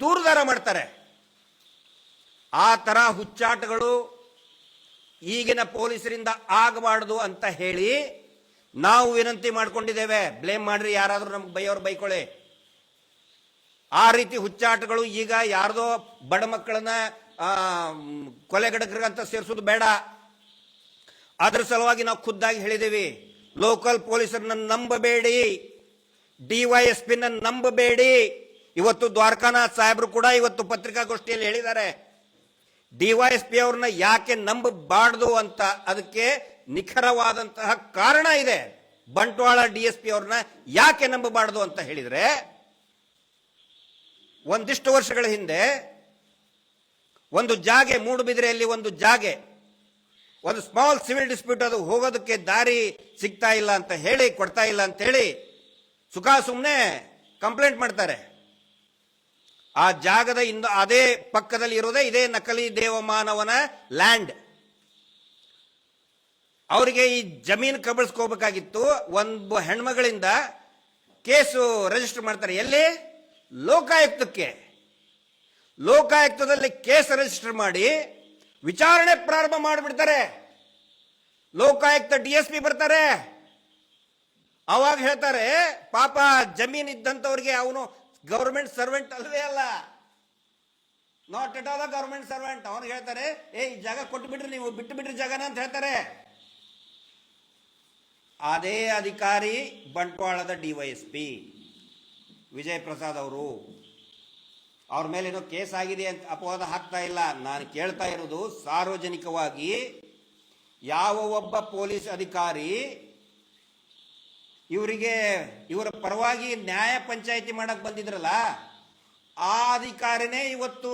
ದೂರದಾರ ಮಾಡ್ತಾರೆ. ಆ ಥರ ಹುಚ್ಚಾಟಗಳು ಈಗಿನ ಪೊಲೀಸರಿಂದ ಆಗಬಾರ್ದು ಅಂತ ಹೇಳಿ ನಾವು ವಿನಂತಿ ಮಾಡ್ಕೊಂಡಿದ್ದೇವೆ. ಬ್ಲೇಮ್ ಮಾಡ್ರಿ, ಯಾರಾದರೂ ನಮ್ಗೆ ಬೈಯೋರು ಬೈಕೊಳ್ಳಿ. ಆ ರೀತಿ ಹುಚ್ಚಾಟಗಳು ಈಗ ಯಾರ್ದೋ ಬಡ ಮಕ್ಕಳನ್ನ ಕೊಲೆಗಡಕರಿಗಂತ ಸೇರಿಸೋದು ಬೇಡ. ಅದ್ರ ಸಲುವಾಗಿ ನಾವು ಖುದ್ದಾಗಿ ಹೇಳಿದ್ದೀವಿ. ಲೋಕಲ್ ಪೊಲೀಸರನ್ನ ನಂಬಬೇಡಿ. ಡಿವೈಎಸ್ಪಿನ ನಂಬಬೇಡಿ. ಇವತ್ತು ದ್ವಾರಕಾನಾಥ್ ಸಾಹೇಬರು ಕೂಡ ಇವತ್ತು ಪತ್ರಿಕಾಗೋಷ್ಠಿಯಲ್ಲಿ ಹೇಳಿದ್ದಾರೆ. ಡಿವೈಎಸ್ಪಿ ಅವ್ರನ್ನ ಯಾಕೆ ನಂಬಬಾರ್ದು ಅಂತ ಅದಕ್ಕೆ ನಿಖರವಾದಂತಹ ಕಾರಣ ಇದೆ. ಬಂಟ್ವಾಳ ಡಿಎಸ್ಪಿ ಅವ್ರನ್ನ ಯಾಕೆ ನಂಬಬಾರ್ದು ಅಂತ ಹೇಳಿದ್ರೆ, ಒಂದಿಷ್ಟು ವರ್ಷಗಳ ಹಿಂದೆ ಒಂದು ಜಾಗೆ, ಮೂಡುಬಿದಿರೆಯಲ್ಲಿ ಒಂದು ಜಾಗೆ, ಒಂದು ಸ್ಮಾಲ್ ಸಿವಿಲ್ ಡಿಸ್ಪ್ಯೂಟ್ ಅದು ಹೋಗೋದಕ್ಕೆ ದಾರಿ ಸಿಗ್ತಾ ಇಲ್ಲ ಅಂತ ಹೇಳಿ, ಕೊಡ್ತಾ ಇಲ್ಲ ಅಂತ ಹೇಳಿ ಸುಖ ಸುಮ್ಮನೆ ಕಂಪ್ಲೇಂಟ್ ಮಾಡ್ತಾರೆ. ಆ ಜಾಗದ ಇಂದ ಅದೇ ಪಕ್ಕದಲ್ಲಿ ಇರೋದೇ ಇದೇ ನಕಲಿ ದೇವಮಾನವನ ಲ್ಯಾಂಡ್. ಅವರಿಗೆ ಈ ಜಮೀನು ಕಬಳಿಸ್ಕೋಬೇಕಾಗಿತ್ತು ಒಂದು ಹೆಣ್ಮಗಳಿಂದ ಕೇಸು ರಿಜಿಸ್ಟರ್ ಮಾಡ್ತಾರೆ. ಎಲ್ಲಿ? ಲೋಕಾಯುಕ್ತಕ್ಕೆ. ಲೋಕಾಯುಕ್ತದಲ್ಲಿ ಕೇಸ್ ರಿಜಿಸ್ಟರ್ ಮಾಡಿ ವಿಚಾರಣೆ ಪ್ರಾರಂಭ ಮಾಡಿಬಿಡ್ತಾರೆ. ಲೋಕಾಯುಕ್ತ ಡಿ ಎಸ್ ಪಿ ಬರ್ತಾರೆ. ಅವಾಗ ಹೇಳ್ತಾರೆ, ಪಾಪ ಜಮೀನ್ ಇದ್ದಂಥವ್ರಿಗೆ ಅವನು ಗೌರ್ಮೆಂಟ್ ಸರ್ವೆಂಟ್ ಅಲ್ವೇ ಅಲ್ಲ. Not at all government servant. ಅವ್ನಿಗೆ ಹೇಳ್ತಾರೆ ಏ ಈ ಜಾಗ ಕೊಟ್ಟು ಬಿಡ್ರಿ, ನೀವು ಬಿಟ್ಟು ಬಿಡ್ರಿ ಜಾಗನ ಅಂತ ಹೇಳ್ತಾರೆ. ಅದೇ ಅಧಿಕಾರಿ ಬಂಟ್ವಾಳದ ಡಿವೈಎಸ್ಪಿ ವಿಜಯ್ ಪ್ರಸಾದ್ ಅವರು. ಅವ್ರ ಮೇಲೆ ಏನೋ ಕೇಸ್ ಆಗಿದೆ ಅಂತ ಅಪವಾದ ಹಾಕ್ತಾ ಇಲ್ಲ. ನಾನು ಕೇಳ್ತಾ ಇರೋದು ಸಾರ್ವಜನಿಕವಾಗಿ ಯಾವ ಒಬ್ಬ ಪೊಲೀಸ್ ಅಧಿಕಾರಿ ಇವರಿಗೆ ಇವರ ಪರವಾಗಿ ನ್ಯಾಯ ಪಂಚಾಯಿತಿ ಮಾಡಕ್ ಬಂದಿದ್ರಲ್ಲ, ಆ ಅಧಿಕಾರಿನೇ ಇವತ್ತು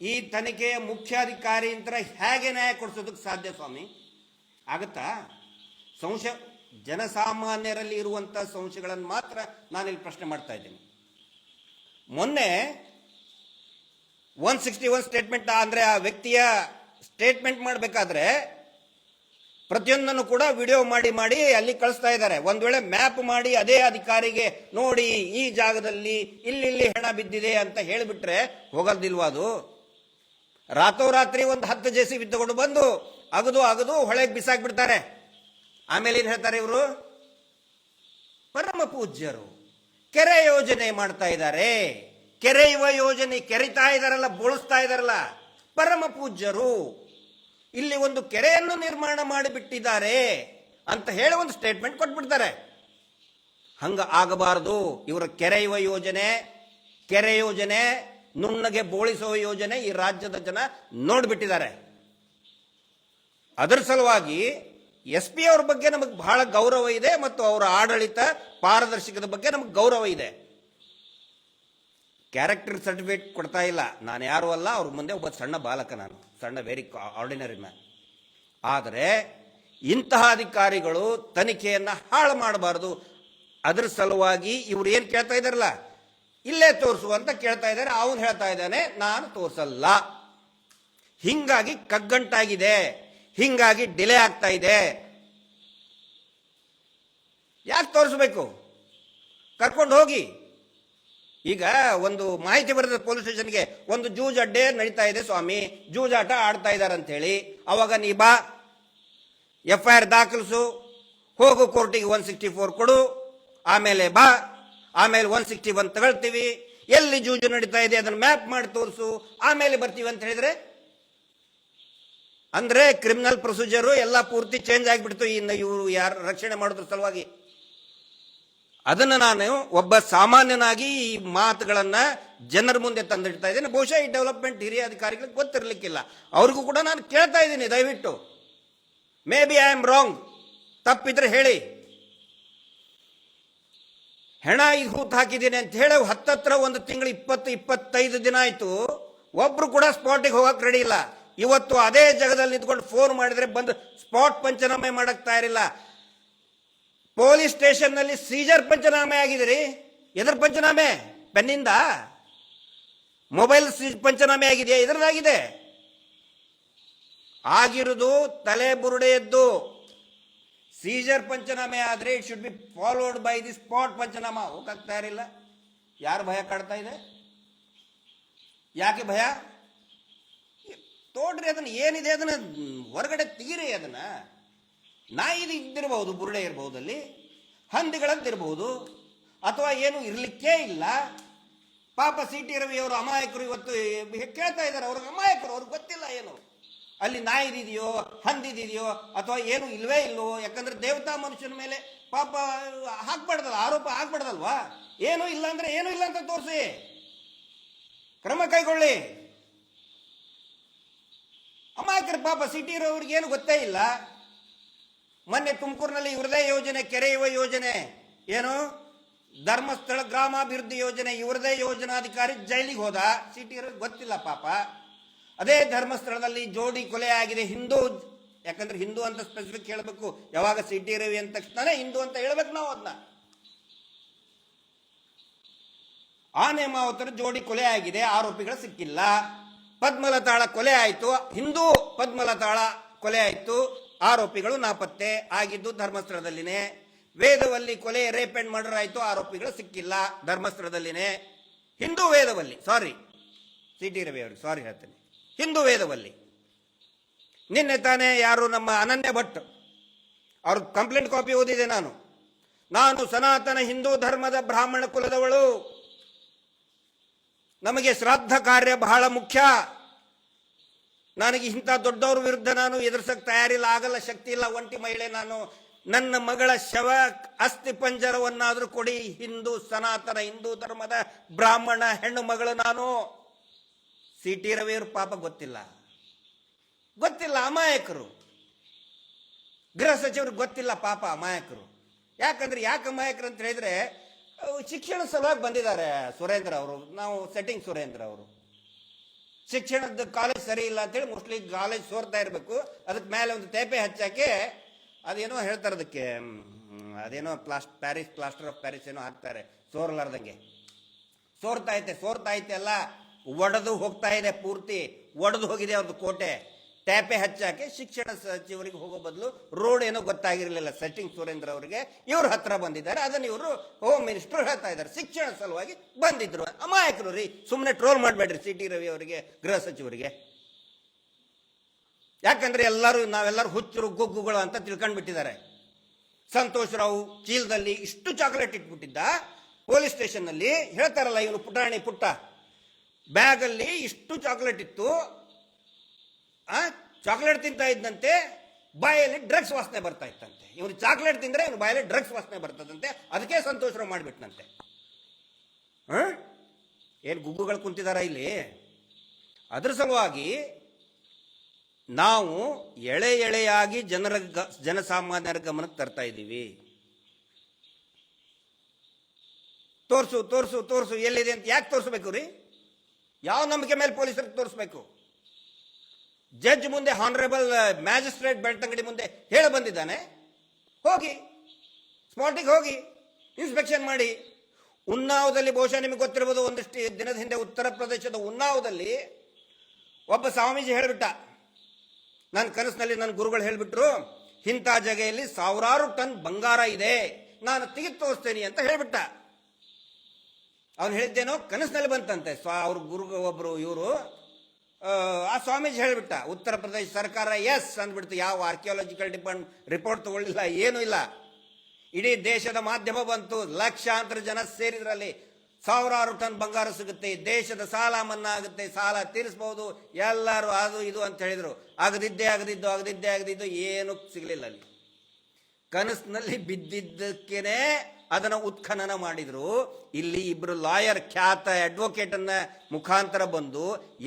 ಈ ತನಿಖೆಯ ಮುಖ್ಯಾಧಿಕಾರಿ ಅಂತ ಹೇಗೆ ನ್ಯಾಯ ಕೊಡಿಸೋದಕ್ಕೆ ಸಾಧ್ಯ ಸ್ವಾಮಿ? ಆಗತ್ತಾ? ಸಂಶಯ, ಜನಸಾಮಾನ್ಯರಲ್ಲಿ ಇರುವಂಥ ಸಂಶಯಗಳನ್ನು ಮಾತ್ರ ನಾನಿಲ್ಲಿ ಪ್ರಶ್ನೆ ಮಾಡ್ತಾ ಇದ್ದೀನಿ. ಮೊನ್ನೆ ಒನ್ ಸಿಕ್ಸ್ಟಿ ಒನ್ ಸ್ಟೇಟ್ಮೆಂಟ್ ಅಂದ್ರೆ ಆ ವ್ಯಕ್ತಿಯ ಸ್ಟೇಟ್ಮೆಂಟ್ ಮಾಡಬೇಕಾದ್ರೆ ಪ್ರತಿಯೊಂದನ್ನು ಕೂಡ ವಿಡಿಯೋ ಮಾಡಿ ಮಾಡಿ ಅಲ್ಲಿ ಕಳಿಸ್ತಾ ಇದ್ದಾರೆ. ಒಂದು ವೇಳೆ ಮ್ಯಾಪ್ ಮಾಡಿ ಅದೇ ಅಧಿಕಾರಿಗೆ ನೋಡಿ ಈ ಜಾಗದಲ್ಲಿ ಇಲ್ಲಿ ಹೆಣ ಬಿದ್ದಿದೆ ಅಂತ ಹೇಳಿಬಿಟ್ರೆ ಹೋಗೋದಿಲ್ವ ಅದು? ರಾತ್ರೋರಾತ್ರಿ ಒಂದು ಹತ್ತು ಜೆ ಸಿ ಬಿ ತಗೊಂಡು ಬಂದು ಅಗದು ಅಗದು ಹೊಳೆಗೆ ಬಿಸಾಕ್ಬಿಡ್ತಾರೆ. ಆಮೇಲೆ ಏನು ಹೇಳ್ತಾರೆ ಇವರು? ಪರಮ ಪೂಜ್ಯರು ಕೆರೆ ಯೋಜನೆ ಮಾಡ್ತಾ ಇದ್ದಾರೆ. ಕೆರೆಯುವ ಯೋಜನೆ ಕೆರಿತಾ ಇದಾರಲ್ಲ ಬೋಳಿಸ್ತಾ ಇದಾರಲ್ಲ ಪರಮ ಪೂಜ್ಯರು ಇಲ್ಲಿ ಒಂದು ಕೆರೆಯನ್ನು ನಿರ್ಮಾಣ ಮಾಡಿಬಿಟ್ಟಿದ್ದಾರೆ ಅಂತ ಹೇಳಿ ಒಂದು ಸ್ಟೇಟ್ಮೆಂಟ್ ಕೊಟ್ಬಿಡ್ತಾರೆ. ಹಂಗ ಆಗಬಾರದು. ಇವರ ಕೆರೆಯುವ ಯೋಜನೆ, ಕೆರೆ ಯೋಜನೆ, ನುಣ್ಣಗೆ ಬೋಳಿಸುವ ಯೋಜನೆ ಈ ರಾಜ್ಯದ ಜನ ನೋಡ್ಬಿಟ್ಟಿದ್ದಾರೆ. ಅದರ ಸಲುವಾಗಿ ಎಸ್ ಪಿ ಅವ್ರ ಬಗ್ಗೆ ನಮಗೆ ಬಹಳ ಗೌರವ ಇದೆ ಮತ್ತು ಅವರ ಆಡಳಿತ ಪಾರದರ್ಶಕದ ಬಗ್ಗೆ ನಮಗೆ ಗೌರವ ಇದೆ. ಕ್ಯಾರೆಕ್ಟರ್ ಸರ್ಟಿಫಿಕೇಟ್ ಕೊಡ್ತಾ ಇಲ್ಲ. ನಾನು ಯಾರು ಅಲ್ಲ, ಅವ್ರ ಮುಂದೆ ಒಬ್ಬ ಸಣ್ಣ ಬಾಲಕ ನಾನು. ಸಣ್ಣ ವೆರಿ ಆರ್ಡಿನರಿ ಮ್ಯಾನ್ ಆದರೆ ಇಂತಹ ಅಧಿಕಾರಿಗಳು ತನಿಖೆಯನ್ನು ಹಾಳು ಮಾಡಬಾರದು. ಅದರ ಸಲುವಾಗಿ ಇವ್ರು ಏನು ಕೇಳ್ತಾ ಇದ್ದಾರಲ್ಲ? ಇಲ್ಲೇ ತೋರಿಸು ಅಂತ ಕೇಳ್ತಾ ಇದ್ದಾರೆ. ಅವನು ಹೇಳ್ತಾ ಇದ್ದಾನೆ, ನಾನು ತೋರಿಸಲ್ಲ. ಹಿಂಗಾಗಿ ಕಗ್ಗಂಟಾಗಿದೆ. ಹಿಂಗಾಗಿ ಡಿಲೇ ಆಗ್ತಾ ಇದೆ. ಯಾಕೆ ತೋರಿಸ್ಬೇಕು? ಕರ್ಕೊಂಡು ಹೋಗಿ. ಈಗ ಒಂದು ಮಾಹಿತಿ ಬರೆದ ಪೊಲೀಸ್ ಸ್ಟೇಷನ್ಗೆ ಒಂದು ಜೂಜಡ್ಡೆ ನಡೀತಾ ಇದೆ ಸ್ವಾಮಿ. ಜೂಜಾಟ ಆಡ್ತಾ ಇದ್ದಾರೆ ಅಂತ ಹೇಳಿ ಅವಾಗ ನೀ ಬಾ. ಎಫ್ ಐ ಆರ್ ದಾಖಲಿಸು. ಹೋಗು ಕೋರ್ಟಿಗೆ ಒನ್ ಸಿಕ್ಸ್ಟಿ ಫೋರ್ ಕೊಡು. ಆಮೇಲೆ ಬಾ. ಆಮೇಲೆ ಒನ್ ಸಿಕ್ಸ್ಟಿ ಒನ್ ತಗೊಳ್ತೀವಿ. ಎಲ್ಲಿ ಜೂಜು ನಡೀತಾ ಇದೆ ಅದನ್ನು ಮ್ಯಾಪ್ ಮಾಡಿ ತೋರಿಸು. ಆಮೇಲೆ ಬರ್ತೀವಿ ಅಂತ ಹೇಳಿದ್ರೆ? ಅಂದ್ರೆ ಕ್ರಿಮಿನಲ್ ಪ್ರೊಸೀಜರು ಎಲ್ಲ ಪೂರ್ತಿ ಚೇಂಜ್ ಆಗಿಬಿಡ್ತು. ಇನ್ನು ಇವರು ಯಾರು ರಕ್ಷಣೆ ಮಾಡೋದ್ರ ಸಲುವಾಗಿ? ಅದನ್ನು ನಾನು ಒಬ್ಬ ಸಾಮಾನ್ಯನಾಗಿ ಈ ಮಾತುಗಳನ್ನು ಜನರ ಮುಂದೆ ತಂದಿಡ್ತಾ ಇದ್ದೇನೆ. ಬಹುಶಃ ಈ ಡೆವಲಪ್ಮೆಂಟ್ ಹಿರಿಯ ಅಧಿಕಾರಿಗಳಿಗೆ ಗೊತ್ತಿರಲಿಕ್ಕಿಲ್ಲ. ಅವ್ರಿಗೂ ಕೂಡ ನಾನು ಕೇಳ್ತಾ ಇದ್ದೀನಿ, ದಯವಿಟ್ಟು. May be I am wrong ತಪ್ಪಿದ್ರೆ ಹೇಳಿ. ಹೆಣ ಇದು ಹೂತ್ ಹಾಕಿದ್ದೀನಿ ಅಂತ ಹೇಳಿ ಹತ್ತತ್ರ ಒಂದು ತಿಂಗಳು ಇಪ್ಪತ್ತು, ಇಪ್ಪತ್ತೈದು ದಿನ ಆಯಿತು. ಒಬ್ರು ಕೂಡ ಸ್ಪಾಟಿಗೆ ಹೋಗಕ್ಕೆ ರೆಡಿ ಇಲ್ಲ. ಇವತ್ತು ಅದೇ ಜಾಗದಲ್ಲಿ ನಿಂತ್ಕೊಂಡು ಫೋನ್ ಮಾಡಿದ್ರೆ ಬಂದು ಸ್ಪಾಟ್ ಪಂಚನಾಮೆ ಮಾಡಕ್ ತಯಾರಿಲ್ಲ. ಪೊಲೀಸ್ ಸ್ಟೇಷನ್ನಲ್ಲಿ ಸೀಜರ್ ಪಂಚನಾಮೆ ಆಗಿದಿರಿ ಎದ್ರ ಪಂಚನಾಮೆ ಪೆನ್ನಿಂದ ಮೊಬೈಲ್ ಪಂಚನಾಮೆ ಆಗಿದೆಯಾ? ಇದರದಾಗಿದೆ ಆಗಿರುವುದು ತಲೆ ಬುರುಡೆಯದ್ದು. ಸೀಜರ್ ಪಂಚನಾಮೆ ಆದ್ರೆ it should be followed by the spot panchnama. ಹೋಗಕ್ ಇರಲಿಲ್ಲ. ಯಾರು ಭಯ ಕಾಡ್ತಾ ಇದೆ? ಯಾಕೆ ಭಯ? ತೋಡ್ರಿ ಅದನ್ನ, ಏನಿದೆ ಅದನ್ನ, ಹೊರಗಡೆ ತೀರಿ ಅದನ್ನ. ನಾಯಿ ಇದ್ದಿರಬಹುದು ಬುರುಡೆ ಇರಬಹುದು ಅಲ್ಲಿ ಹಂದಿಗಳಂತಿರಬಹುದು ಅಥವಾ ಏನು ಇರಲಿಕ್ಕೇ ಇಲ್ಲ. ಪಾಪ ಸಿ ಟಿ ರವಿ ಅವರು ಅಮಾಯಕರು ಇವತ್ತು ಕೇಳ್ತಾ ಇದ್ದಾರೆ, ಅವ್ರಿಗೆ ಅಮಾಯಕರು, ಅವ್ರಿಗೆ ಗೊತ್ತಿಲ್ಲ ಏನು. ಅಲ್ಲಿ ನಾಯಿದಿದೆಯೋ ಹಂದಿದೆಯೋ ಅಥವಾ ಏನು ಇಲ್ವೇ ಇಲ್ವೋ, ಯಾಕಂದ್ರೆ ದೇವತಾ ಮನುಷ್ಯನ ಮೇಲೆ ಪಾಪ ಹಾಕ್ಬಾರ್ದಲ್ಲ, ಆರೋಪ ಹಾಕ್ಬಾರ್ದಲ್ವಾ? ಏನು ಇಲ್ಲ ಅಂದ್ರೆ ಏನು ಇಲ್ಲ ಅಂತ ತೋರಿಸಿ. ಕ್ರಮ ಕೈಗೊಳ್ಳಿ. ಅಮಾಯಕರ ಪಾಪ ಸಿಟಿ ಇರೋರಿಗೆ ಏನು ಗೊತ್ತೇ ಇಲ್ಲ. ಮೊನ್ನೆ ತುಮಕೂರಿನಲ್ಲಿ ಇವ್ರದೇ ಯೋಜನೆ ಕೆರೆಯುವ ಯೋಜನೆ, ಏನು? ಧರ್ಮಸ್ಥಳ ಗ್ರಾಮಾಭಿವೃದ್ಧಿ ಯೋಜನೆ ಇವ್ರದೇ ಯೋಜನಾಧಿಕಾರಿ ಜೈಲಿಗೆ ಹೋದ. ಸಿಟಿ ಗೊತ್ತಿಲ್ಲ ಪಾಪ. ಅದೇ ಧರ್ಮಸ್ಥಳದಲ್ಲಿ ಜೋಡಿ ಕೊಲೆ ಆಗಿದೆ ಹಿಂದೂ. ಯಾಕಂದ್ರೆ ಹಿಂದೂ ಅಂತ ಸ್ಪೆಸಿಫಿಕ್ ಹೇಳಬೇಕು. ಯಾವಾಗ ಸಿಟಿ ರವಿ ಅಂದ ತಕ್ಷಣ ಹಿಂದೂ ಅಂತ ಹೇಳ್ಬೇಕು ನಾವು ಅದನ್ನ ಆ ನೇಮಾವತರ ಜೋಡಿ ಕೊಲೆ ಆಗಿದೆ, ಆರೋಪಿಗಳು ಸಿಕ್ಕಿಲ್ಲ. ಪದ್ಮಲತಾಳ ಕೊಲೆ ಆಯಿತು. ಹಿಂದೂ ಪದ್ಮಲತಾಳ ಕೊಲೆ ಆಯಿತು. ಆರೋಪಿಗಳು ನಾಪತ್ತೆ ಆಗಿದ್ದು ಧರ್ಮಸ್ಥಳದಲ್ಲಿನೇ. ವೇದವಲ್ಲಿ ಕೊಲೆ ರೇಪ್ ಅಂಡ್ ಮರ್ಡರ್ ಆಯಿತು, ಆರೋಪಿಗಳು ಸಿಕ್ಕಿಲ್ಲ ಧರ್ಮಸ್ಥಳದಲ್ಲಿನೇ. Hindu Vedavalli sorry C T Ravi ಅವರು ಸಾರಿ ಹೇಳ್ತೇನೆ. ಹಿಂದೂ ವೇದವಲ್ಲಿ. ನಿನ್ನೆ ತಾನೇ ಯಾರು ನಮ್ಮ ಅನನ್ಯ ಭಟ್ ಅವ್ರ ಕಂಪ್ಲೇಂಟ್ ಕಾಪಿ ಓದಿದೆ ನಾನು. ನಾನು ಸನಾತನ ಹಿಂದೂ ಧರ್ಮದ ಬ್ರಾಹ್ಮಣ ಕುಲದವಳು. ನಮಗೆ ಶ್ರಾದ್ದ ಕಾರ್ಯ ಬಹಳ ಮುಖ್ಯ. ನನಗೆ ಇಂಥ ದೊಡ್ಡವ್ರ ವಿರುದ್ಧ ನಾನು ಎದುರಿಸಕ್ಕೆ ತಯಾರಿಲ್ಲ, ಆಗಲ್ಲ, ಶಕ್ತಿ ಇಲ್ಲ, ಒಂಟಿ ಮಹಿಳೆ ನಾನು. ನನ್ನ ಮಗಳ ಶವ ಅಸ್ಥಿ ಪಂಜರವನ್ನಾದ್ರೂ ಕೊಡಿ, ಹಿಂದೂ ಸನಾತನ, ಹಿಂದೂ ಧರ್ಮದ ಬ್ರಾಹ್ಮಣ ಹೆಣ್ಣು ಮಗಳು ನಾನು. ಸಿ ಟಿ ರವಿಯವ್ರ ಪಾಪ ಗೊತ್ತಿಲ್ಲ. ಗೊತ್ತಿಲ್ಲ, ಅಮಾಯಕರು. ಗೃಹ ಸಚಿವರು ಗೊತ್ತಿಲ್ಲ ಪಾಪ ಅಮಾಯಕರು. ಯಾಕಂದ್ರೆ ಯಾಕೆ ಅಮಾಯಕರು ಅಂತ ಹೇಳಿದ್ರೆ ಶಿಕ್ಷಣ ಸಲುವಾಗಿ ಬಂದಿದ್ದಾರೆ ಸುರೇಂದ್ರ ಅವರು, ನಾವು ಸೆಟ್ಟಿಂಗ್ ಸುರೇಂದ್ರ ಅವರು. ಶಿಕ್ಷಣದ ಕಾಲೇಜ್ ಸರಿ ಇಲ್ಲ ಅಂತೇಳಿ ಮೋಸ್ಟ್ಲಿ ಕಾಲೇಜ್ ಸೋರ್ತಾ ಇರಬೇಕು. ಅದಕ್ಕೆ ಮೇಲೆ ಒಂದು ತೇಪೆ ಹಚ್ಚಾಕೆ ಅದೇನೋ ಹೇಳ್ತಾರೆ ಅದಕ್ಕೆ ಅದೇನೋ ಪ್ಲಾಸ್ಟ್ ಪ್ಯಾರಿಸ್, ಪ್ಲಾಸ್ಟರ್ ಆಫ್ ಪ್ಯಾರಿಸ್ ಏನೋ ಹಾಕ್ತಾರೆ, ಸೋರ್ಲಾರ್ದಂಗೆ. ಸೋರ್ತಾ ಐತೆ ಸೋರ್ತಾ ಐತೆ ಅಲ್ಲ, ಒಡೆದು ಹೋಗ್ತಾ ಇದೆ ಪೂರ್ತಿ, ಒಡೆದು ಹೋಗಿದೆ ಅವ್ರದ್ದು ಕೋಟೆ. ಟ್ಯಾಪೆ ಹಚ್ಚಾಕೆ ಶಿಕ್ಷಣ ಸಚಿವರಿಗೆ ಹೋಗೋ ಬದಲು ರೋಡ್ ಏನೋ ಗೊತ್ತಾಗಿರಲಿಲ್ಲ ಸಚಿನ್ ಸುರೇಂದ್ರ ಅವರಿಗೆ. ಇವ್ರ ಹತ್ರ ಬಂದಿದ್ದಾರೆ. ಅದನ್ನ ಇವರು ಹೋಮ್ ಮಿನಿಸ್ಟರ್ ಹೇಳ್ತಾ ಇದ್ದಾರೆ. ಶಿಕ್ಷಣ ಸಲುವಾಗಿ ಬಂದಿದ್ರು. ಅಮಾಯಕರು ರೀ. ಸುಮ್ಮನೆ ಟ್ರೋಲ್ ಮಾಡಬೇಡ್ರಿ ಸಿ ಟಿ ರವಿ ಅವರಿಗೆ, ಗೃಹ ಸಚಿವರಿಗೆ. ಯಾಕಂದ್ರೆ ಎಲ್ಲರೂ, ನಾವೆಲ್ಲರೂ ಹುಚ್ಚರು, ಗುಗ್ಗುಗಳು ಅಂತ ತಿಳ್ಕೊಂಡ್ಬಿಟ್ಟಿದ್ದಾರೆ. ಸಂತೋಷ್ ರಾವ್ ಚೀಲದಲ್ಲಿ ಇಷ್ಟು ಚಾಕ್ಲೇಟ್ ಇಟ್ಬಿಟ್ಟಿದ್ದ. ಪೊಲೀಸ್ ಸ್ಟೇಷನ್ನಲ್ಲಿ ಹೇಳ್ತಾರಲ್ಲ, ಇವನು ಪುಟಾಣಿ ಪುಟ್ಟ. ಬ್ಯಾಗಲ್ಲಿ ಇಷ್ಟು ಚಾಕ್ಲೇಟ್ ಇತ್ತು. ಚಾಕ್ಲೇಟ್ ತಿಂತಾ ಇದ್ದಂತೆ, ಬಾಯಲ್ಲಿ ಡ್ರಗ್ಸ್ ವಾಸನೆ ಬರ್ತಾ ಇತ್ತಂತೆ. ಇವನು ಚಾಕ್ಲೇಟ್ ತಿಂದ್ರೆ ಇವನು ಬಾಯಲ್ಲಿ ಡ್ರಗ್ಸ್ ವಾಸನೆ ಬರ್ತದಂತೆ. ಅದಕ್ಕೆ ಸಂತೋಷ ಮಾಡಿಬಿಟ್ನಂತೆ. ಏನು ಗುಗ್ಗುಗಳು ಕುಂತಿದಾರ ಇಲ್ಲಿ? ಅದರ ಸಲುವಾಗಿ ನಾವು ಎಳೆ ಎಳೆಯಾಗಿ ಜನರ ಗ- ಜನಸಾಮಾನ್ಯರ ಗಮನಕ್ಕೆ ತರ್ತಾ ಇದ್ದೀವಿ. ತೋರಿಸು ತೋರಿಸು ತೋರಿಸು, ಎಲ್ಲಿದೆ ಅಂತ ಯಾಕೆ ತೋರಿಸ್ಬೇಕು ರೀ? ಯಾವ ನಂಬಿಕೆ ಮೇಲೆ ಪೊಲೀಸರಿಗೆ ತೋರಿಸ್ಬೇಕು? ಜಡ್ಜ್ ಮುಂದೆ ಹಾನರೇಬಲ್ ಮ್ಯಾಜಿಸ್ಟ್ರೇಟ್ ಬೆಳ್ತಂಗಡಿ ಮುಂದೆ ಹೇಳ ಬಂದಿದ್ದಾನೆ. ಹೋಗಿ. ಸ್ಪಾಟಿಗೆ ಹೋಗಿ. ಇನ್ಸ್ಪೆಕ್ಷನ್ ಮಾಡಿ. ಉನ್ನಾವದಲ್ಲಿ ಬಹುಶಃ ನಿಮಗೆ ಗೊತ್ತಿರಬಹುದು ಒಂದಿಷ್ಟು ದಿನದ ಹಿಂದೆ ಉತ್ತರ ಪ್ರದೇಶದ ಉನ್ನಾವದಲ್ಲಿ ಒಬ್ಬ ಸ್ವಾಮೀಜಿ ಹೇಳಿಬಿಟ್ಟ. ನನ್ನ ಕನಸಿನಲ್ಲಿ ನನ್ನ ಗುರುಗಳು ಹೇಳಿಬಿಟ್ರು, ಇಂಥ ಜಗೆಯಲ್ಲಿ ಸಾವಿರಾರು ಟನ್ ಬಂಗಾರ ಇದೆ. ನಾನು ತೆಗೆದು ತೋರಿಸ್ತೇನೆ ಅಂತ ಹೇಳಿಬಿಟ್ಟ. ಅವನು ಹೇಳಿದ್ದೇನೋ ಕನಸಿನಲ್ಲಿ ಬಂತಂತೆ. ಸ್ವಾ ಅವ್ರ ಗುರು ಒಬ್ರು ಇವರು ಆ ಸ್ವಾಮೀಜಿ ಹೇಳಿಬಿಟ್ಟ, ಉತ್ತರ ಪ್ರದೇಶ ಸರ್ಕಾರ ಎಸ್ ಅಂದ್ಬಿಡ್ತು. ಯಾವ ಆರ್ಕಿಯಾಲಜಿಕಲ್ ಡಿಪಾರ್ಟ್ ರಿಪೋರ್ಟ್ ತಗೊಳ್ಳಿಲ್ಲ, ಏನೂ ಇಲ್ಲ. ಇಡೀ ದೇಶದ ಮಾಧ್ಯಮ ಬಂತು, ಲಕ್ಷಾಂತರ ಜನ ಸೇರಿದ್ರಲ್ಲಿ ಸಾವಿರಾರು ಟನ್ ಬಂಗಾರ ಸಿಗುತ್ತೆ, ದೇಶದ ಸಾಲ ಮನ್ನಾ ಆಗುತ್ತೆ ಸಾಲ ತೀರಿಸಬಹುದು ಎಲ್ಲರೂ ಅದು ಇದು ಅಂತ ಹೇಳಿದ್ರು. ಆಗದಿದ್ದೇ ಆಗದಿದ್ದು ಆಗದಿದ್ದೇ ಆಗದಿದ್ದು, ಏನು ಸಿಗಲಿಲ್ಲ ಅಲ್ಲಿ. ಕನಸಿನಲ್ಲಿ ಬಿದ್ದಿದ್ದಕ್ಕೇನೆ ಅದನ್ನು ಉತ್ಖನನ ಮಾಡಿದ್ರು. ಇಲ್ಲಿ ಇಬ್ರು ಲಾಯರ್ ಖ್ಯಾತ ಅಡ್ವೊಕೇಟ್ ಮುಖಾಂತರ ಬಂದು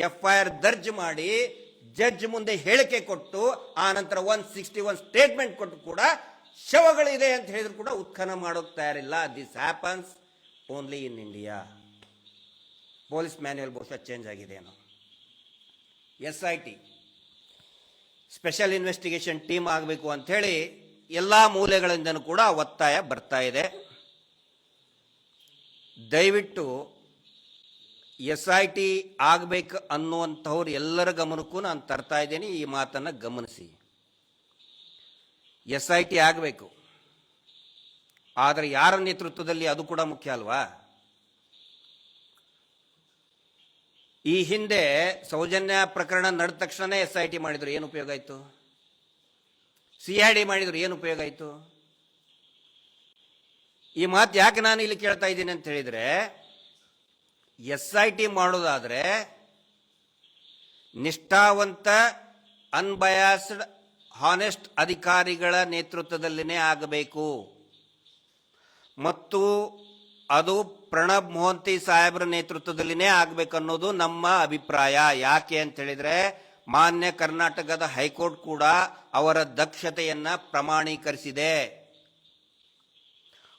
ಎಫ್ ಐ ಆರ್ ದರ್ಜ್ ಮಾಡಿ ಜಡ್ಜ್ ಮುಂದೆ ಹೇಳಿಕೆ ಕೊಟ್ಟು, ಆ ನಂತರ ಒನ್ ಸಿಕ್ಸ್ಟಿ ಒನ್ ಸ್ಟೇಟ್ಮೆಂಟ್ ಕೊಟ್ಟು ಕೂಡ ಶವಗಳಿದೆ ಅಂತ ಹೇಳಿದ್ರು ಕೂಡ ಉತ್ಖನ ಮಾಡೋಕೆ ತಯಾರಿಲ್ಲ. This happens only in India police manual ಬಹುಶಃ ಚೇಂಜ್ ಆಗಿದೆ ಏನೋ S I T special investigation team ಆಗಬೇಕು ಅಂಥೇಳಿ ಎಲ್ಲ ಮೂಲೆಗಳಿಂದನೂ ಕೂಡ ಒತ್ತಾಯ ಬರ್ತಾ ಇದೆ. ದಯವಿಟ್ಟು ಎಸ್ ಐ ಟಿ ಆಗಬೇಕು ಅನ್ನುವಂಥವ್ರು ಎಲ್ಲರ ಗಮನಕ್ಕೂ ನಾನು ತರ್ತಾ ಇದ್ದೇನೆ. ಈ ಮಾತನ್ನು ಗಮನಿಸಿ. ಎಸ್ ಐ ಟಿ ಆಗಬೇಕು. ಆದರೆ ಯಾರ ನೇತೃತ್ವದಲ್ಲಿ ಅದು ಕೂಡ ಮುಖ್ಯ ಅಲ್ವಾ? ಈ ಹಿಂದೆ ಸೌಜನ್ಯ ಪ್ರಕರಣ ನಡೆದ ತಕ್ಷಣ ಎಸ್ ಐ ಟಿ ಮಾಡಿದ್ರು. ಏನು ಉಪಯೋಗ ಆಯ್ತು? ಸಿ ಐ ಮಾಡಿದ್ರು ಏನು ಉಪಯೋಗ ಆಯಿತು? ಈ ಮಾತು ಯಾಕೆ ನಾನು ಇಲ್ಲಿ ಕೇಳ್ತಾ ಇದ್ದೀನಿ ಅಂತ ಹೇಳಿದ್ರೆ, ಎಸ್ ಐ ಟಿ ಮಾಡೋದಾದ್ರೆ ನಿಷ್ಠಾವಂತ ಅನ್ಬಯಾಸ್ಡ್ ಹಾನೆಸ್ಟ್ ಅಧಿಕಾರಿಗಳ ನೇತೃತ್ವದಲ್ಲಿನೇ ಆಗಬೇಕು. ಮತ್ತು ಅದು ಪ್ರಣಬ್ ಮೋಹಂತಿ ಸಾಹೇಬ್ರ ನೇತೃತ್ವದಲ್ಲಿನೇ ಆಗಬೇಕನ್ನೋದು ನಮ್ಮ ಅಭಿಪ್ರಾಯ. ಯಾಕೆ ಅಂತ ಹೇಳಿದ್ರೆ ಮಾನ್ಯ ಕರ್ನಾಟಕದ ಹೈಕೋರ್ಟ್ ಕೂಡ ಅವರ ದಕ್ಷತೆಯನ್ನ ಪ್ರಮಾಣೀಕರಿಸಿದೆ.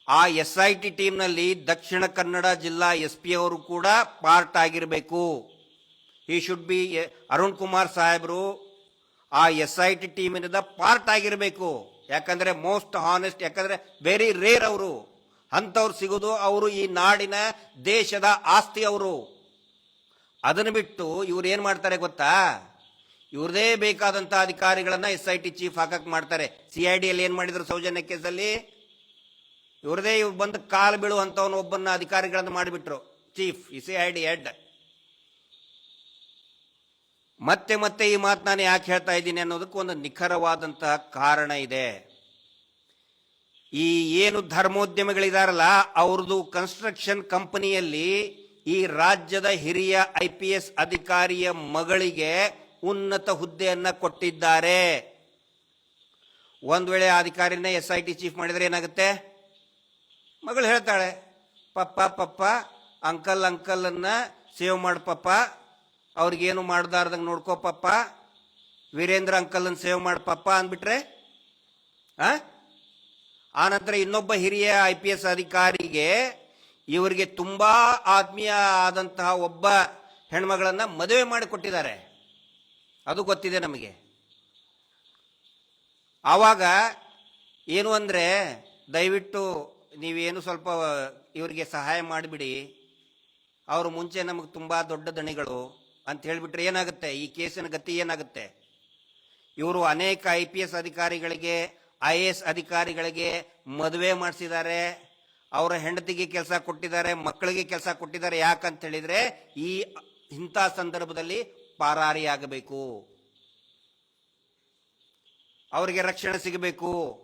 ಆ S I T ಟೀಮ್ನಲ್ಲಿ Dakshina Kannada ಜಿಲ್ಲಾ ಎಸ್ ಪಿ ಅವರು ಕೂಡ ಪಾರ್ಟ್ ಆಗಿರಬೇಕು. ಈ ಶುಡ್ ಬಿ ಅರುಣ್ ಕುಮಾರ್ ಸಾಹೇಬರು ಆ ಎಸ್ ಐ ಟಿ ಟೀಮಿನಿಂದ ಪಾರ್ಟ್ ಆಗಿರಬೇಕು. ಯಾಕಂದ್ರೆ ಮೋಸ್ಟ್ ಹಾನೆಸ್ಟ್ ಯಾಕಂದ್ರೆ ವೆರಿ ರೇರ್ ಅವರು. ಅಂಥವ್ರು ಸಿಗೋದು ಅವರು ಈ ನಾಡಿನ ದೇಶದ ಆಸ್ತಿ ಅವರು. ಅದನ್ನು ಬಿಟ್ಟು ಇವ್ರು ಏನು ಮಾಡ್ತಾರೆ ಗೊತ್ತಾ? ಇವ್ರದೇ ಬೇಕಾದಂತ ಅಧಿಕಾರಿಗಳನ್ನ ಎಸ್ ಐ ಟಿ ಚೀಫ್ ಹಾಕಕ್ ಮಾಡ್ತಾರೆ. ಸಿ ಐ ಡಿ ಅಲ್ಲಿ ಏನ್ ಮಾಡಿದ್ರು ಸೌಜನ್ಯ ಕೇಸಲ್ಲಿ? ಇವ್ರದೇ ಇವ್ ಬಂದು ಕಾಲು ಬೀಳುವಂತವನು ಒಬ್ಬನ ಅಧಿಕಾರಿಗಳನ್ನು ಮಾಡಿಬಿಟ್ರು. Chief C I D head. ಮತ್ತೆ ಮತ್ತೆ ಈ ಮಾತು ನಾನು ಯಾಕೆ ಹೇಳ್ತಾ ಇದ್ದೀನಿ ಅನ್ನೋದಕ್ಕೆ ಒಂದು ನಿಖರವಾದಂತಹ ಕಾರಣ ಇದೆ. ಈ ಏನು ಧರ್ಮೋದ್ಯಮಿಗಳಿದಾರಲ್ಲ ಅವ್ರದ್ದು ಕನ್ಸ್ಟ್ರಕ್ಷನ್ ಕಂಪನಿಯಲ್ಲಿ ಈ ರಾಜ್ಯದ ಹಿರಿಯ ಐ ಪಿ ಎಸ್ ಅಧಿಕಾರಿಯ ಮಗಳಿಗೆ ಉನ್ನತ ಹುದ್ದೆಯನ್ನು ಕೊಟ್ಟಿದ್ದಾರೆ. ಒಂದು ವೇಳೆ ಅಧಿಕಾರಿನ ಎಸ್ ಐ ಟಿ ಚೀಫ್ ಮಾಡಿದರೆ ಏನಾಗುತ್ತೆ? ಮಗಳು ಹೇಳ್ತಾಳೆ, ಪಪ್ಪ ಪಪ್ಪ, ಅಂಕಲ್, ಅಂಕಲನ್ನು ಸೇವ್ ಮಾಡು ಪಪ್ಪ. ಅವ್ರಿಗೇನು ಮಾಡ್ದಾರ್ದಂಗೆ ನೋಡ್ಕೋ ಪಪ್ಪ. ವೀರೇಂದ್ರ ಅಂಕಲನ್ನು ಸೇವ್ ಮಾಡು ಪಪ್ಪ ಅಂದ್ಬಿಟ್ರೆ, ಆ? ಆನಂತರ ಇನ್ನೊಬ್ಬ ಹಿರಿಯ ಐ ಪಿ ಎಸ್ ಅಧಿಕಾರಿಗೆ ಇವರಿಗೆ ತುಂಬಾ ಆತ್ಮೀಯ ಆದಂತಹ ಒಬ್ಬ ಹೆಣ್ಮಗಳನ್ನು ಮದುವೆ ಮಾಡಿಕೊಟ್ಟಿದ್ದಾರೆ ಅದು ಗೊತ್ತಿದೆ ನಮಗೆ. ಆವಾಗ ಏನು ಅಂದರೆ ದಯವಿಟ್ಟು ನೀವೇನು ಸ್ವಲ್ಪ ಇವರಿಗೆ ಸಹಾಯ ಮಾಡಿಬಿಡಿ. ಅವರು ಮುಂಚೆ ನಮಗೆ ತುಂಬ ದೊಡ್ಡ ದಣಿಗಳು ಅಂತ ಹೇಳಿಬಿಟ್ರೆ ಏನಾಗುತ್ತೆ? ಈ ಕೇಸಿನ ಗತಿ ಏನಾಗುತ್ತೆ? ಇವರು ಅನೇಕ ಐ ಪಿ ಎಸ್ ಅಧಿಕಾರಿಗಳಿಗೆ ಐ ಎ ಎಸ್ ಅಧಿಕಾರಿಗಳಿಗೆ ಮದುವೆ ಮಾಡಿಸಿದ್ದಾರೆ. ಅವರ ಹೆಂಡತಿಗೆ ಕೆಲಸ ಕೊಟ್ಟಿದ್ದಾರೆ, ಮಕ್ಕಳಿಗೆ ಕೆಲಸ ಕೊಟ್ಟಿದ್ದಾರೆ. ಯಾಕಂತ ಹೇಳಿದ್ರೆ ಈ ಇಂಥ ಸಂದರ್ಭದಲ್ಲಿ ಪಾರಾರಿಯಾಗಬೇಕು. ಅವರಿಗೆ ರಕ್ಷಣೆ ಸಿಗಬೇಕು.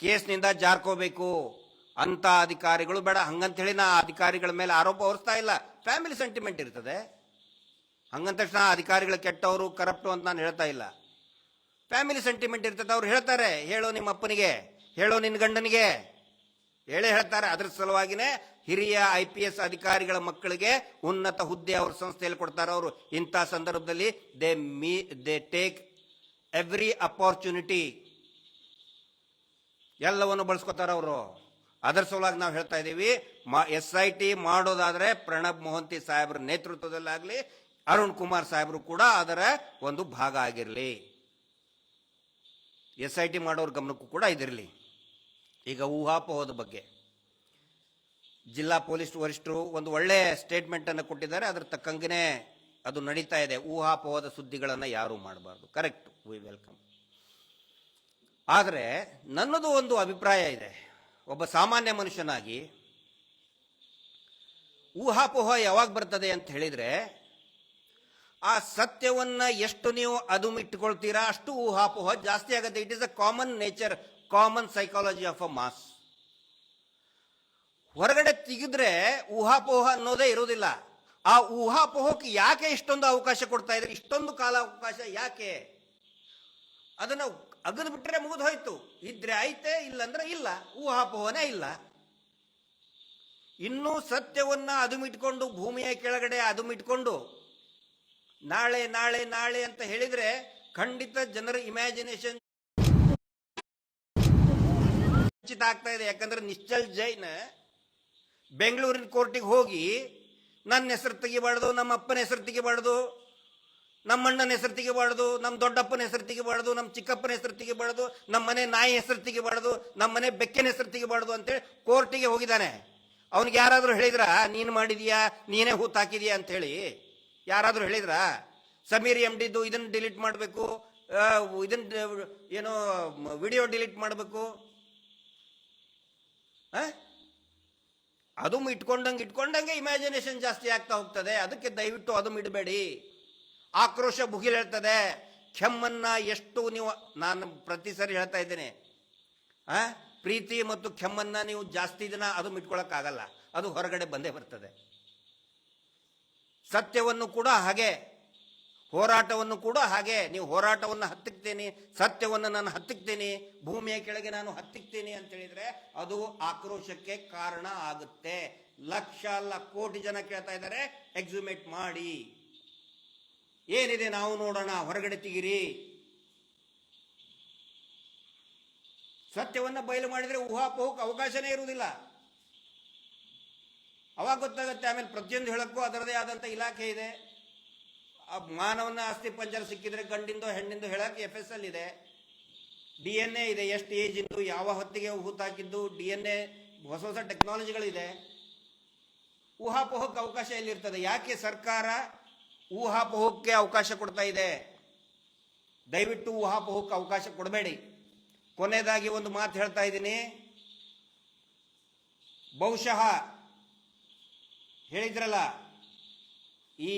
ಕೇಸ್ನಿಂದ ಜಾರ್ಕೋಬೇಕು. ಅಂತ ಅಧಿಕಾರಿಗಳು ಬೇಡ. ಹಂಗಂತ ಹೇಳಿ ನಾ ಅಧಿಕಾರಿಗಳ ಮೇಲೆ ಆರೋಪ ಹೊರಿಸ್ತಾ ಇಲ್ಲ. ಫ್ಯಾಮಿಲಿ ಸೆಂಟಿಮೆಂಟ್ ಇರ್ತದೆ. ಹಂಗಂತ ತಕ್ಷಣ ಅಧಿಕಾರಿಗಳು ಕೆಟ್ಟವರು, ಕರಪ್ಟು ಅಂತ ನಾನು ಹೇಳ್ತಾ ಇಲ್ಲ. ಫ್ಯಾಮಿಲಿ ಸೆಂಟಿಮೆಂಟ್ ಇರ್ತದೆ, ಅವ್ರು ಹೇಳ್ತಾರೆ. ಹೇಳೋ ನಿಮ್ಮ ಅಪ್ಪನಿಗೆ, ಹೇಳೋ ನಿನ್ನ ಗಂಡನಿಗೆ. ಹೇಳೇ ಹೇಳ್ತಾರೆ. ಅದ್ರ ಸಲುವಾಗಿನೇ ಹಿರಿಯ ಐ ಪಿ ಎಸ್ ಅಧಿಕಾರಿಗಳ ಮಕ್ಕಳಿಗೆ ಉನ್ನತ ಹುದ್ದೆ ಅವ್ರ ಸಂಸ್ಥೆಯಲ್ಲಿ ಕೊಡ್ತಾರೆ ಅವರು. ಇಂಥ ಸಂದರ್ಭದಲ್ಲಿ they me they take every opportunity ಎಲ್ಲವನ್ನು ಬಳಸ್ಕೊತಾರ ಅವರು. ಅದರ ಸಲುವಾಗಿ ನಾವು ಹೇಳ್ತಾ ಇದ್ದೀವಿ ಎಸ್ ಐ ಟಿ ಮಾಡೋದಾದ್ರೆ ಪ್ರಣಬ್ ಮೊಹಂತಿ ಸಾಹೇಬ್ರ ನೇತೃತ್ವದಲ್ಲಾಗಲಿ ಅರುಣ್ ಕುಮಾರ್ ಸಾಹೇಬರು ಕೂಡ ಅದರ ಒಂದು ಭಾಗ ಆಗಿರಲಿ. ಎಸ್ ಐ ಟಿ ಮಾಡೋರ ಗಮನಕ್ಕೂ ಕೂಡ ಇದಿರಲಿ. ಈಗ ಊಹಾಪೋಹದ ಬಗ್ಗೆ. ಜಿಲ್ಲಾ ಪೊಲೀಸ್ ವರಿಷ್ಠರು ಒಂದು ಒಳ್ಳೆ ಸ್ಟೇಟ್ಮೆಂಟ್ ಅನ್ನು ಕೊಟ್ಟಿದ್ದಾರೆ. ಅದ್ರ ತಕ್ಕಂಗೆ ಅದು ನಡೀತಾ ಇದೆ. ಊಹಾಪೋಹದ ಸುದ್ದಿಗಳನ್ನು ಯಾರೂ ಮಾಡಬಾರ್ದು. ಕರೆಕ್ಟ್ ವಿ ವೆಲ್ಕಮ್ ಆದರೆ ನನ್ನದು ಒಂದು ಅಭಿಪ್ರಾಯ ಇದೆ. ಒಬ್ಬ ಸಾಮಾನ್ಯ ಮನುಷ್ಯನಾಗಿ ಊಹಾಪೋಹ ಯಾವಾಗ ಬರ್ತದೆ ಅಂತ ಹೇಳಿದ್ರೆ, ಆ ಸತ್ಯವನ್ನ ಎಷ್ಟು ನೀವು ಅದುಮಿಟ್ಟುಕೊಳ್ತೀರಾ ಅಷ್ಟು ಊಹಾಪೋಹ ಜಾಸ್ತಿ ಆಗುತ್ತೆ. It is a common nature common psychology of a mass ಹೊರಗಡೆ ತೆಗೆದ್ರೆ ಊಹಾಪೋಹ ಅನ್ನೋದೇ ಇರೋದಿಲ್ಲ ಆ ಊಹಾಪೋಹಕ್ಕೆ ಯಾಕೆ ಇಷ್ಟೊಂದು ಅವಕಾಶ ಕೊಡ್ತಾ ಇದ್ರೆ? ಇಷ್ಟೊಂದು ಕಾಲ ಅವಕಾಶ ಯಾಕೆ? ಅದನ್ನ ಅಗದು ಬಿಟ್ರೆ ಮುಗಿದು ಹೋಯ್ತು. ಇದ್ರೆ ಐತೆ ಇಲ್ಲಂದ್ರೆ ಇಲ್ಲ. ಊಹಾಪೋಹನೇ ಇಲ್ಲ. ಇನ್ನೂ ಸತ್ಯವನ್ನ ಅದುಮಿಟ್ಕೊಂಡು ಭೂಮಿಯ ಕೆಳಗಡೆ ಅದುಮಿಟ್ಕೊಂಡು ನಾಳೆ ನಾಳೆ ನಾಳೆ ಅಂತ ಹೇಳಿದ್ರೆ ಖಂಡಿತ ಜನರ ಇಮ್ಯಾಜಿನೇಷನ್ ಆಗ್ತಾ ಇದೆ. ಯಾಕಂದ್ರೆ ನಿಶ್ಚಲ್ ಜೈನ್ ಬೆಂಗಳೂರಿನ ಕೋರ್ಟಿಗೆ ಹೋಗಿ ನನ್ನ ಹೆಸರು ತೆಗಿಬಾರ್ದು, ನಮ್ಮ ಅಪ್ಪನ ಹೆಸರು ತೆಗಿಬಾರ್ದು, ನಮ್ಮ ಅಣ್ಣನ ಹೆಸರು ತೆಗಿಬಾರ್ದು, ನಮ್ಮ ದೊಡ್ಡಪ್ಪನ ಹೆಸರು ತೆಗಿಬಾರ್ದು, ನಮ್ಮ ಚಿಕ್ಕಪ್ಪನ ಹೆಸರು ತೆಗಿಬಾರ್ದು, ನಮ್ಮ ಮನೆ ನಾಯಿ ಹೆಸರು ತೆಗಿಬಾರ್ದು, ನಮ್ಮ ಮನೆ ಬೆಕ್ಕಿನ ಹೆಸರು ತೆಗಿಬಾರ್ದು ಅಂತೇಳಿ ಕೋರ್ಟಿಗೆ ಹೋಗಿದ್ದಾನೆ. ಅವನಿಗೆ ಯಾರಾದರೂ ಹೇಳಿದ್ರ, ನೀನು ಮಾಡಿದೀಯಾ, ನೀನೇ ಹೂತ್ ಹಾಕಿದೀಯಾ? ಅಂತ ಹೇಳಿ ಯಾರಾದರೂ ಹೇಳಿದ್ರ, ಸಮೀರ್ ಎಂ ಡಿದ್ದು ಇದನ್ನು ಡಿಲೀಟ್ ಮಾಡಬೇಕು ಇದನ್ನ, ಏನೋ, ವಿಡಿಯೋ ಡಿಲೀಟ್ ಮಾಡಬೇಕು. ಅದು ಇಟ್ಕೊಂಡಂಗೆ ಇಟ್ಕೊಂಡಂಗೆ ಇಮ್ಯಾಜಿನೇಷನ್ ಜಾಸ್ತಿ ಆಗ್ತಾ ಹೋಗ್ತದೆ. ಅದಕ್ಕೆ ದಯವಿಟ್ಟು ಅದು ಇಡಬೇಡಿ. ಆಕ್ರೋಶ ಭುಗಿಲೇಳ್ತದೆ ಕೆಮ್ಮನ್ನ ಎಷ್ಟು ನೀವು, ನಾನು ಪ್ರತಿ ಸರಿ ಹೇಳ್ತಾ ಇದ್ದೇನೆ. ಆ? ಪ್ರೀತಿ ಮತ್ತು ಕೆಮ್ಮನ್ನ ನೀವು ಜಾಸ್ತಿ ದಿನ ಅದು ಇಟ್ಕೊಳಕ್ಕಾಗಲ್ಲ. ಅದು ಹೊರಗಡೆ ಬಂದೇ ಬರ್ತದೆ. ಸತ್ಯವನ್ನು ಕೂಡ ಹಾಗೆ ಹೋರಾಟವನ್ನು ಕೂಡ ಹಾಗೆ ನೀವು ಹೋರಾಟವನ್ನು ಹತ್ತಿಕ್ತೀನಿ, ಸತ್ಯವನ್ನು ನಾನು ಹತ್ತಿಕ್ತೀನಿ, ಭೂಮಿಯ ಕೆಳಗೆ ನಾನು ಹತ್ತಿಕ್ತೀನಿ ಅಂತ ಹೇಳಿದ್ರೆ ಅದು ಆಕ್ರೋಶಕ್ಕೆ ಕಾರಣ ಆಗುತ್ತೆ. ಲಕ್ಷ ಅಲ್ಲ, ಕೋಟಿ ಜನ ಕೇಳ್ತಾ ಇದ್ದಾರೆ ಎಕ್ಸಿಮೇಟ್ ಮಾಡಿ. ಏನಿದೆ ನಾವು ನೋಡೋಣ, ಹೊರಗಡೆ ತೆಗಿರಿ. ಸತ್ಯವನ್ನು ಬಯಲು ಮಾಡಿದ್ರೆ ಊಹಾಪೋಹಕ್ಕೆ ಅವಕಾಶನೇ ಇರುವುದಿಲ್ಲ. ಅವಾಗ ಗೊತ್ತಾಗುತ್ತೆ, ಆಮೇಲೆ ಪ್ರತಿಯೊಂದು ಹೇಳಕ್ಕೂ ಅದರದೇ ಆದಂಥ ಇಲಾಖೆ ಇದೆ. ಮಾನವನ ಆಸ್ತಿ ಪಂಜರ ಸಿಕ್ಕಿದ್ರೆ ಗಂಡಿಂದು ಹೆಣ್ಣಿಂದು ಹೇಳಕ್ಕೆ ಎಫ್ ಎಸ್ ಎಲ್ ಇದೆ. ಡಿ ಎನ್ ಎ ಇದೆ. ಎಷ್ಟು ಏಜ್ ಇದ್ದು, ಯಾವ ಹೊತ್ತಿಗೆ ಹೂತಾಕಿದ್ದು ಡಿ ಎನ್ ಎ ಹೊಸ ಹೊಸ ಟೆಕ್ನಾಲಜಿಗಳಿದೆ ಊಹಾಪೋಹಕ್ಕೆ ಅವಕಾಶ ಎಲ್ಲಿರ್ತದೆ? ಯಾಕೆ ಸರ್ಕಾರ ಊಹಾಪೋಹಕ್ಕೆ ಅವಕಾಶ ಕೊಡ್ತಾ ಇದೆ? ದಯವಿಟ್ಟು ಊಹಾಪೋಹಕ್ಕೆ ಅವಕಾಶ ಕೊಡಬೇಡಿ. ಕೊನೆಯದಾಗಿ ಒಂದು ಮಾತು ಹೇಳ್ತಾ ಇದ್ದೀನಿ. ಬಹುಶಃ ಹೇಳಿದ್ರಲ್ಲ, ಈ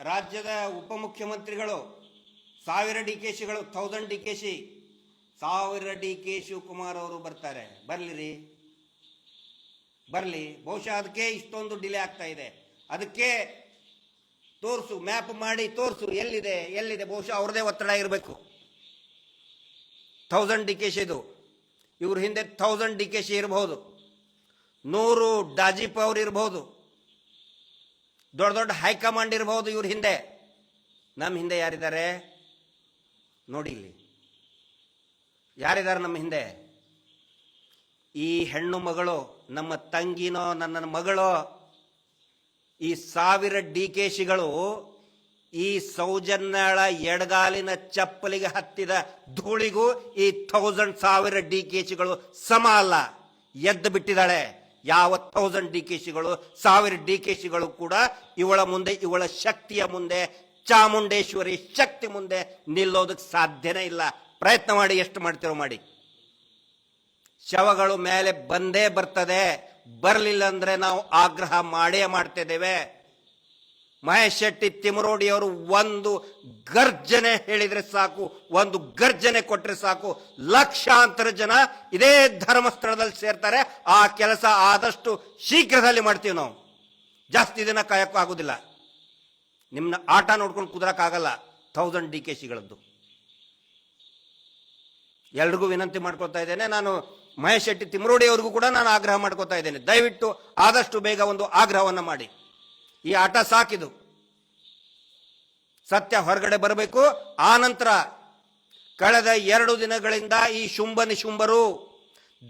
ರಾಜ್ಯದ ಉಪಮುಖ್ಯಮಂತ್ರಿಗಳು ಸಾವಿರ ಡಿ ಕೆ ಶಿಗಳು ಥೌಸಂಡ್ ಡಿ ಕೆ ಶಿ ಸಾವಿರ ಡಿ ಕೆ ಶಿವಕುಮಾರ್ ಅವರು ಬರ್ತಾರೆ. ಬರಲಿರಿ. ಬರಲಿ. ಬಹುಶಃ ಅದಕ್ಕೆ ಇಷ್ಟೊಂದು ಡಿಲೇ ಆಗ್ತಾ ಇದೆ. ಅದಕ್ಕೆ ತೋರಿಸು, ಮ್ಯಾಪ್ ಮಾಡಿ ತೋರಿಸು, ಎಲ್ಲಿದೆ ಎಲ್ಲಿದೆ? ಬಹುಶಃ ಅವ್ರದೇ ಒತ್ತಡ ಇರಬೇಕು. ಥೌಸಂಡ್ ಡಿ ಕೆ ಇದು. ಇವ್ರ ಹಿಂದೆ ಥೌಸಂಡ್ ಡಿ ಕೆ ಶಿ ಇರಬಹುದು. ನೂರು ಡಾಜಿಪ್ ಅವ್ರು ಇರಬಹುದು. ದೊಡ್ಡ ದೊಡ್ಡ ಹೈಕಮಾಂಡ್ ಇರಬಹುದು ಇವ್ರ ಹಿಂದೆ. ನಮ್ಮ ಹಿಂದೆ ಯಾರಿದ್ದಾರೆ? ನೋಡಿ ಇಲ್ಲಿ. ಯಾರಿದ್ದಾರೆ ನಮ್ಮ ಹಿಂದೆ? ಈ ಹೆಣ್ಣು ಮಗಳು, ನಮ್ಮ ತಂಗಿನೋ, ನನ್ನ ಮಗಳೋ, ಈ ಸಾವಿರ ಡಿ ಕೆ ಶಿಗಳು ಈ ಸೌಜನ್ಯಳ ಎಡಗಾಲಿನ ಚಪ್ಪಲಿಗೆ ಹತ್ತಿದ ಧೂಳಿಗೂ ಈ ಥೌಸಂಡ್ ಸಾವಿರ ಡಿ ಕೆ ಶಿಗಳು ಸಮ ಅಲ್ಲ. ಎದ್ದು ಬಿಟ್ಟಿದ್ದಾಳೆ. ಯಾವ ಥೌಸಂಡ್ ಡಿ ಕೆ ಶಿಗಳು ಸಾವಿರ ಡಿ ಕೆ ಶಿಗಳು ಕೂಡ ಇವಳ ಮುಂದೆ, ಇವಳ ಶಕ್ತಿಯ ಮುಂದೆ, ಚಾಮುಂಡೇಶ್ವರಿ ಶಕ್ತಿ ಮುಂದೆ ನಿಲ್ಲೋದಕ್ಕೆ ಸಾಧ್ಯನೇ ಇಲ್ಲ. ಪ್ರಯತ್ನ ಮಾಡಿ, ಎಷ್ಟು ಮಾಡ್ತಿರೋ ಮಾಡಿ. ಶವಗಳು ಮೇಲೆ ಬಂದೇ ಬರ್ತದೆ. ಬರಲಿಲ್ಲ ಅಂದ್ರೆ ನಾವು ಆಗ್ರಹ ಮಾಡೇ ಮಾಡ್ತಿದ್ದೇವೆ ಮಹೇಶ್ ಶೆಟ್ಟಿ ತಿಮರೋಡಿ ಅವರು ಒಂದು ಗರ್ಜನೆ ಹೇಳಿದರೆ ಸಾಕು, ಒಂದು ಗರ್ಜನೆ ಕೊಟ್ಟರೆ ಸಾಕು. ಲಕ್ಷಾಂತರ ಜನ ಇದೇ ಧರ್ಮಸ್ಥಳದಲ್ಲಿ ಸೇರ್ತಾರೆ. ಆ ಕೆಲಸ ಆದಷ್ಟು ಶೀಘ್ರದಲ್ಲಿ ಮಾಡ್ತೀವಿ ನಾವು. ಜಾಸ್ತಿ ದಿನ ಕಾಯಕ್ಕೂ ಆಗೋದಿಲ್ಲ. ನಿಮ್ಮನ್ನ ಆಟ ನೋಡ್ಕೊಂಡು ಕುದ್ರಕ್ಕಾಗಲ್ಲ ಥೌಸಂಡ್ ಡಿ ಕೆ ಸಿಗಳದ್ದು ಎಲ್ರಿಗೂ ವಿನಂತಿ ಮಾಡ್ಕೊತಾ ಇದ್ದೇನೆ. ನಾನು ಮಹೇಶ್ ಶೆಟ್ಟಿ ತಿಮರೋಡಿ ಅವ್ರಿಗೂ ಕೂಡ ನಾನು ಆಗ್ರಹ ಮಾಡ್ಕೊತಾ ಇದ್ದೇನೆ. ದಯವಿಟ್ಟು ಆದಷ್ಟು ಬೇಗ ಒಂದು ಆಗ್ರಹವನ್ನು ಮಾಡಿ. ಈ ಆಟ ಸಾಕಿದು ಸತ್ಯ ಹೊರಗಡೆ ಬರಬೇಕು. ಆ ನಂತರ ಕಳೆದ ಎರಡು ದಿನಗಳಿಂದ ಈ ಶುಂಭ ನಿಶುಂಭರು,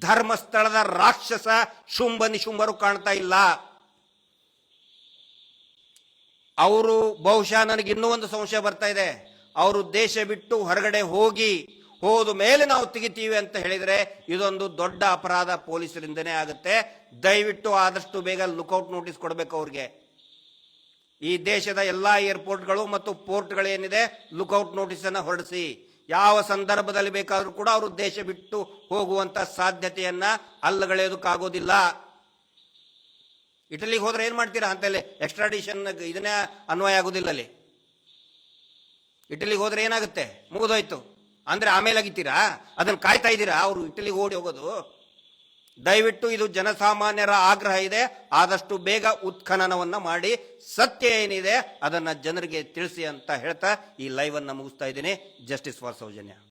ಧರ್ಮಸ್ಥಳದ ರಾಕ್ಷಸ ಶುಂಭ ನಿಶುಂಭರು ಕಾಣ್ತಾ ಇಲ್ಲ. ಅವರು ಬಹುಶಃ ನನಗೆ ಇನ್ನೂ ಒಂದು ಸಂಶಯ ಬರ್ತಾ ಇದೆ. ಅವರು ದೇಶ ಬಿಟ್ಟು ಹೊರಗಡೆ ಹೋಗಿ, ಹೋದ ಮೇಲೆ ನಾವು ತೆಗಿತೀವಿ ಅಂತ ಹೇಳಿದ್ರೆ ಇದೊಂದು ದೊಡ್ಡ ಅಪರಾಧ ಪೊಲೀಸರಿಂದನೇ ಆಗುತ್ತೆ. ದಯವಿಟ್ಟು ಆದಷ್ಟು ಬೇಗ ಲುಕೌಟ್ ನೋಟಿಸ್ ಕೊಡಬೇಕು ಅವ್ರಿಗೆ. ಈ ದೇಶದ ಎಲ್ಲ ಏರ್ಪೋರ್ಟ್ಗಳು ಮತ್ತು ಪೋರ್ಟ್ಗಳೇನಿದೆ ಲುಕೌಟ್ ನೋಟಿಸ್ ಅನ್ನ ಹೊರಡಿಸಿ. ಯಾವ ಸಂದರ್ಭದಲ್ಲಿ ಬೇಕಾದರೂ ಕೂಡ ಅವರು ದೇಶ ಬಿಟ್ಟು ಹೋಗುವಂತ ಸಾಧ್ಯತೆಯನ್ನ ಅಲ್ಲಗಳೆಯೋದಕ್ಕಾಗೋದಿಲ್ಲ. ಇಟಲಿಗೆ ಹೋದ್ರೆ ಏನ್ ಮಾಡ್ತೀರಾ ಅಂತಲ್ಲಿ ಎಕ್ಸ್ಟ್ರಾಡಿಷನ್ ಇದನ್ನೇ ಅನ್ವಯ ಆಗೋದಿಲ್ಲ ಅಲ್ಲಿ. ಇಟಲಿಗೆ ಹೋದ್ರೆ ಏನಾಗುತ್ತೆ? ಮುಗಿದೋಯ್ತು. ಅಂದ್ರೆ ಆಮೇಲೆ ಆಗಿತ್ತೀರಾ ಅದನ್ನ ಕಾಯ್ತಾ ಇದ್ದೀರಾ? ಅವರು ಇಟಲಿಗೆ ಓಡಿ ಹೋಗೋದು. ದಯವಿಟ್ಟು ಇದು ಜನಸಾಮಾನ್ಯರ ಆಗ್ರಹ ಇದೆ. ಆದಷ್ಟು ಬೇಗ ಉತ್ಖನನವನ್ನು ಮಾಡಿ. ಸತ್ಯ ಏನಿದೆ ಅದನ್ನು ಜನರಿಗೆ ತಿಳಿಸಿ ಅಂತ ಹೇಳ್ತಾ ಈ ಲೈವನ್ನು ಮುಗಿಸ್ತಾ ಇದ್ದೀನಿ. Justice for Soujanya